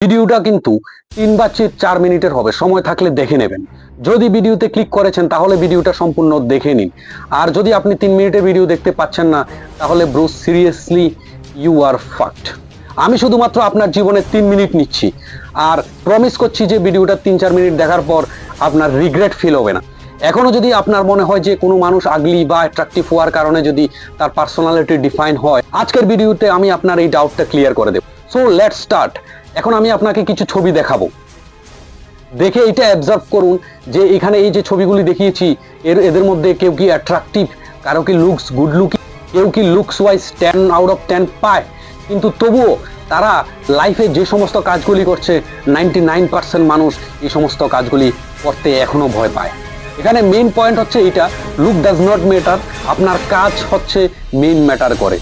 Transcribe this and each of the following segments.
ভিডিওটা কিন্তু তিন বা চার মিনিটের হবে। সময় থাকলে দেখে নেবেন। যদি ভিডিওতে ক্লিক করেছেন, তাহলে ভিডিওটা সম্পূর্ণ দেখে নিন। আর যদি আপনি তিন মিনিটের ভিডিও দেখতে পাচ্ছেন না, তাহলে ব্রুস সিরিয়াসলি ইউ আর ফাক্ট আমি শুধুমাত্র আপনার জীবনে তিন মিনিট নিচ্ছি। আর প্রমিস করছি যে ভিডিওটা তিন চার মিনিট দেখার পর আপনার রিগ্রেট ফিল হবে না। এখনও যদি আপনার মনে হয় যে কোনো মানুষ আগলি বা অ্যাট্রাকটিভ হওয়ার কারণে যদি তার পার্সোনালিটি ডিফাইন হয়, আজকের ভিডিওতে আমি আপনার এই ডাউটটা ক্লিয়ার করে দেব। সো লেট স্টার্ট এখন আমি আপনাকে কিছু ছবি দেখাবো। দেখে এটা অবজার্ভ করুন যে এখানে এই যে ছবিগুলি দেখিয়েছি, এর, এদের মধ্যে কেউ কি অ্যাট্রাকটিভ কারও কি লুকস গুড লুকিং কেউ কি looks wise ten out of ten পায়। কিন্তু তবুও তারা লাইফে যে সমস্ত কাজগুলি করছে নাইনটি নাইন পার্সেন্ট মানুষ এই সমস্ত কাজগুলি করতে এখনও ভয় পায়। এখানে মেন পয়েন্ট হচ্ছে এটা লুক ডাজ নট ম্যাটার আপনার কাজ হচ্ছে মেইন ম্যাটার করে।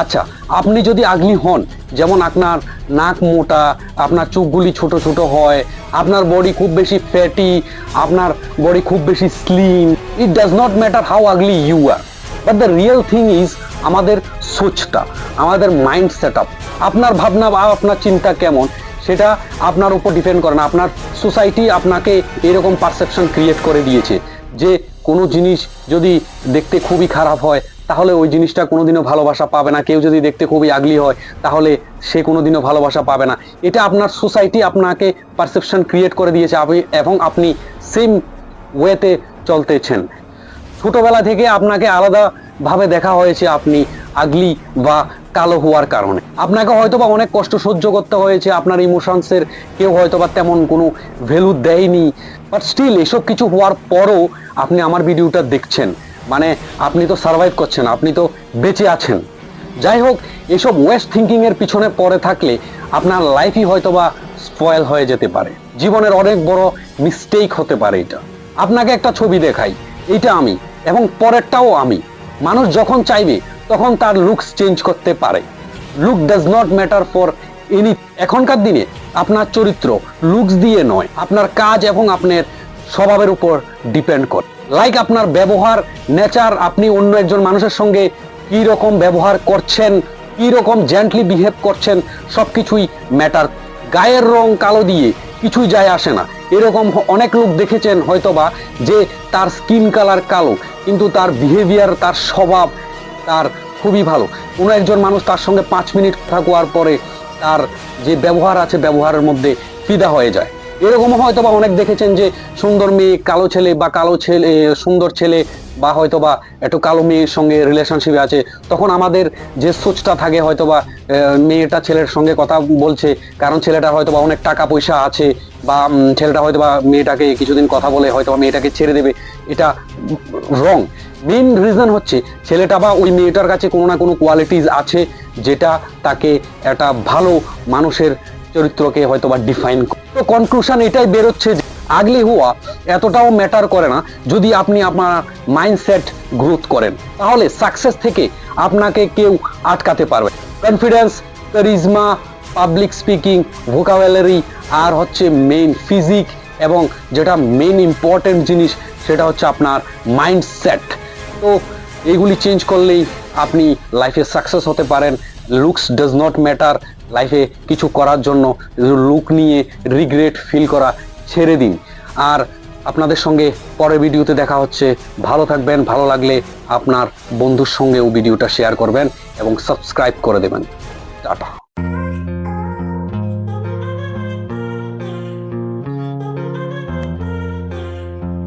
আচ্ছা আপনি যদি আগলি হন, যেমন আপনার নাক মোটা, আপনার চোখগুলি ছোট ছোট হয়, আপনার বডি খুব বেশি ফ্যাটি আপনার বডি খুব বেশি slim it does not matter how ugly you are but the real thing is আমাদের সোচটা, আমাদের মাইন্ড সেট আপ আপনার ভাবনা বা আপনার চিন্তা কেমন, সেটা আপনার উপর ডিপেন্ড করে না। আপনার সোসাইটি আপনাকে এরকম পারসেপশন ক্রিয়েট করে দিয়েছে যে কোনো জিনিস যদি দেখতে খুবই খারাপ হয় তাহলে ওই জিনিসটা কোনোদিনও ভালোবাসা পাবে না। কেউ যদি দেখতে খুবই আগলি হয়, তাহলে সে কোনোদিনও ভালোবাসা পাবে না। এটা আপনার সোসাইটি আপনাকে পারসেপশন ক্রিয়েট করে দিয়েছে আপনি- এবং আপনি সেম ওয়েতে চলতেছেন। ছোটোবেলা থেকে আপনাকে আলাদাভাবে দেখা হয়েছে আপনি আগলি বা কালো হওয়ার কারণে। আপনাকে হয়তো বা অনেক কষ্ট সহ্য করতে হয়েছে, আপনার ইমোশনসের কেউ হয়তো বা তেমন কোনো ভ্যালু দেয়নি। বাট স্টিল এসব কিছু হওয়ার পরও আপনি আমার ভিডিওটা দেখছেন। মানে আপনি তো সার্ভাইভ করছেন, আপনি তো বেঁচে আছেন। যাই হোক, এসব ওয়েস্ট থিঙ্কিং এর পিছনে পড়ে থাকলে আপনার লাইফই হয়তো বা স্পয়েল হয়ে যেতে পারে। জীবনের অনেক বড় মিস্টেক হতে পারে এটা। আপনাকে একটা ছবি দেখাই এটা আমি এবং পরেরটাও আমি। মানুষ যখন চাইবে, তখন তার লুকস চেঞ্জ করতে পারে। Look does not matter for any এখনকার দিনে আপনার চরিত্র লুকস দিয়ে নয়, আপনার কাজ এবং আপনার স্বভাবের উপর ডিপেন্ড করে। লাইক আপনার ব্যবহার নেচার আপনি অন্য একজন মানুষের সঙ্গে কি রকম ব্যবহার করছেন, কি রকম জেন্টলি বিহেভ করছেন সব কিছুই ম্যাটার গায়ের রং কালো দিয়ে কিছুই যায় আসে না। এরকম অনেক লোক দেখেছেন হয়তোবা যে তার স্কিন কালার কালো, কিন্তু তার বিহেভিয়ার তার স্বভাব, তার খুবই ভালো। কোনো একজন মানুষ তার সঙ্গে পাঁচ মিনিট কথা কোয়ার পরে তার যে ব্যবহার আছে, ব্যবহারের মধ্যে ফিদা হয়ে যায়। এরকম হয়তো বা অনেক দেখেছেন যে সুন্দর মেয়ে, কালো ছেলে বা কালো ছেলে সুন্দর ছেলে বা হয়তো বা একটু কালো মেয়ের সঙ্গে রিলেশনশিপে আছে। তখন আমাদের যে সোচটা থাকে হয়তো বা মেয়েটা ছেলের সঙ্গে কথা বলছে, কারণ ছেলেটা হয়তো বা অনেক টাকা পয়সা আছে বা ছেলেটা হয়তো বা মেয়েটাকে কিছুদিন কথা বলে হয়তো বা মেয়েটাকে ছেড়ে দেবে। এটা রং মেইন রিজন হচ্ছে ছেলেটা বা ওই মেয়েটার কাছে কোনো না কোনো কোয়ালিটিস আছে যেটা তাকে একটা ভালো মানুষের চরিত্রকে হয়তো বা ডিফাইন তো কনক্লুশন এটাই বেরোচ্ছে যে আগলি হওয়া এতটাও ম্যাটার করে না যদি আপনি আপনার মাইন্ডসেট গ্রোথ করেন। তাহলে সাকসেস থেকে আপনাকে কেউ আটকাতে পারবে confidence charisma public speaking vocabulary আর হচ্ছে মেইন ফিজিক এবং যেটা মেইন ইম্পর্টেন্ট জিনিস সেটা হচ্ছে আপনার মাইন্ডসেট তো এইগুলি চেঞ্জ করলেই আপনি লাইফে সাকসেস হতে পারেন। লুকস ডাজ নট ম্যাটার লাইফে কিছু করার জন্য লুক নিয়ে রিগ্রেট ফিল করা ছেড়ে দিন। আর আপনাদের সঙ্গে পরের ভিডিওতে দেখা হচ্ছে। ভালো থাকবেন, ভালো লাগলে আপনার বন্ধুর সঙ্গেও ভিডিওটা শেয়ার করবেন এবং সাবস্ক্রাইব করে দেবেন। টাটা।